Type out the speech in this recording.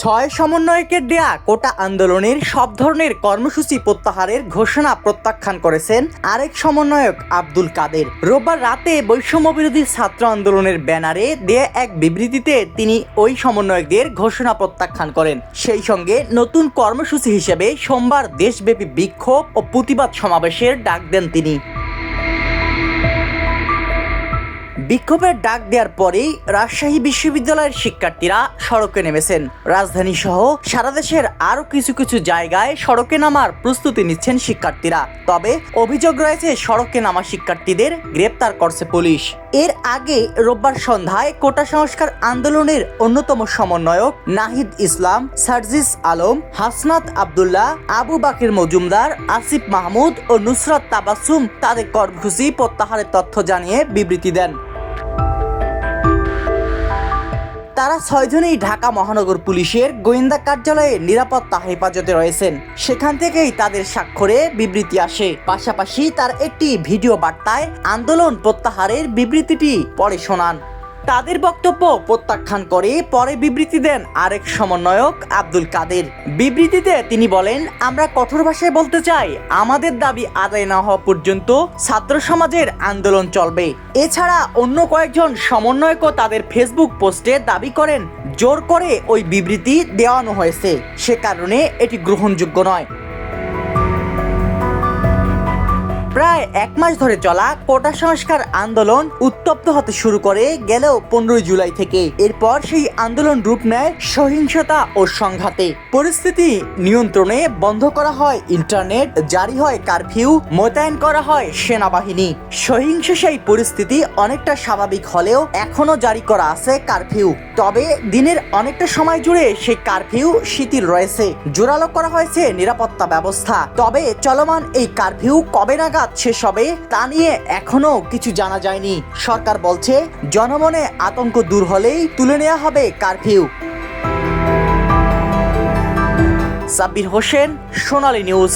ছয় সমন্বয়কের দেয়া কোটা আন্দোলনের সব ধরনের কর্মসূচি প্রত্যাহারের ঘোষণা প্রত্যাখ্যান করেছেন আরেক সমন্বয়ক আব্দুল কাদের। রোববার রাতে বৈষম্য বিরোধী ছাত্র আন্দোলনের ব্যানারে দেয়া এক বিবৃতিতে তিনি ওই সমন্বয়কদের ঘোষণা প্রত্যাখ্যান করেন। সেই সঙ্গে নতুন কর্মসূচি হিসেবে সোমবার দেশব্যাপী বিক্ষোভ ও প্রতিবাদ সমাবেশের ডাক দেন তিনি। বিক্ষোভের ডাক দেওয়ার পরেই রাজশাহী বিশ্ববিদ্যালয়ের শিক্ষার্থীরা সড়কে নেমেছেন। রাজধানী সহ সারা দেশের আরও কিছু কিছু জায়গায় সড়কে নামার প্রস্তুতি নিচ্ছেন শিক্ষার্থীরা। তবে অভিযোগ রয়েছে, সড়কে নামা শিক্ষার্থীদের গ্রেপ্তার করছে পুলিশ। এর আগে রোববার সন্ধ্যায় কোটা সংস্কার আন্দোলনের অন্যতম সমন্বয়ক নাহিদ ইসলাম, সার্জিস আলম, হাসনাত আবদুল্লাহ, আবু বাকির মজুমদার, আসিফ মাহমুদ ও নুসরাত তাবাসুম তাদের কর্মসূচি প্রত্যাহারের তথ্য জানিয়ে বিবৃতি দেন। তারা ছয়জনেই ঢাকা মহানগর পুলিশের গোয়েন্দা কার্যালয়ে নিরাপত্তা হেফাজতে রয়েছেন। সেখান থেকেই তাদের স্বাক্ষরে বিবৃতি আসে। পাশাপাশি তার একটি ভিডিও বার্তায় আন্দোলন প্রত্যাহারের বিবৃতিটি পরে শোনান। তাদের বক্তব্য প্রত্যাখ্যান করে পরে বিবৃতি দেন আরেক সমন্বয়ক আব্দুল কাদের। বিবৃতিতে তিনি বলেন, আমরা কঠোর ভাষায় বলতে চাই, আমাদের দাবি আদায় না হওয়া পর্যন্ত ছাত্র সমাজের আন্দোলন চলবে। এছাড়া অন্য কয়েকজন সমন্বয়কও তাদের ফেসবুক পোস্টে দাবি করেন, জোর করে ওই বিবৃতি দেওয়ানো হয়েছে। সে কারণে এটি গ্রহণযোগ্য নয়। প্রায় এক মাস ধরে চলা কোটা সংস্কার আন্দোলন উত্তপ্ত হতে শুরু করে গেলেও পনেরোই জুলাই থেকে। এরপর সেই আন্দোলন রূপ নেয় সহিংসতা ও সংঘাতে। পরিস্থিতি নিয়ন্ত্রণে বন্ধ করা হয় ইন্টারনেট, জারি হয় কারফিউ, মোতায়েন করা হয় সেনাবাহিনী। সহিংস সেই পরিস্থিতি অনেকটা স্বাভাবিক হলেও এখনও জারি করা আছে কারফিউ। তবে দিনের অনেকটা সময় জুড়ে সেই কারফিউ শিথিল রয়েছে। জোরালো করা হয়েছে নিরাপত্তা ব্যবস্থা। তবে চলমান এই কারফিউ কবে নাগাদ শেষ হবে তা নিয়ে এখনও কিছু জানা যায়নি। সরকার বলছে, জনমনে আতঙ্ক দূর হলেই তুলে নেওয়া হবে কারফিউ। সাব্বির হোসেন, সোনালী নিউজ।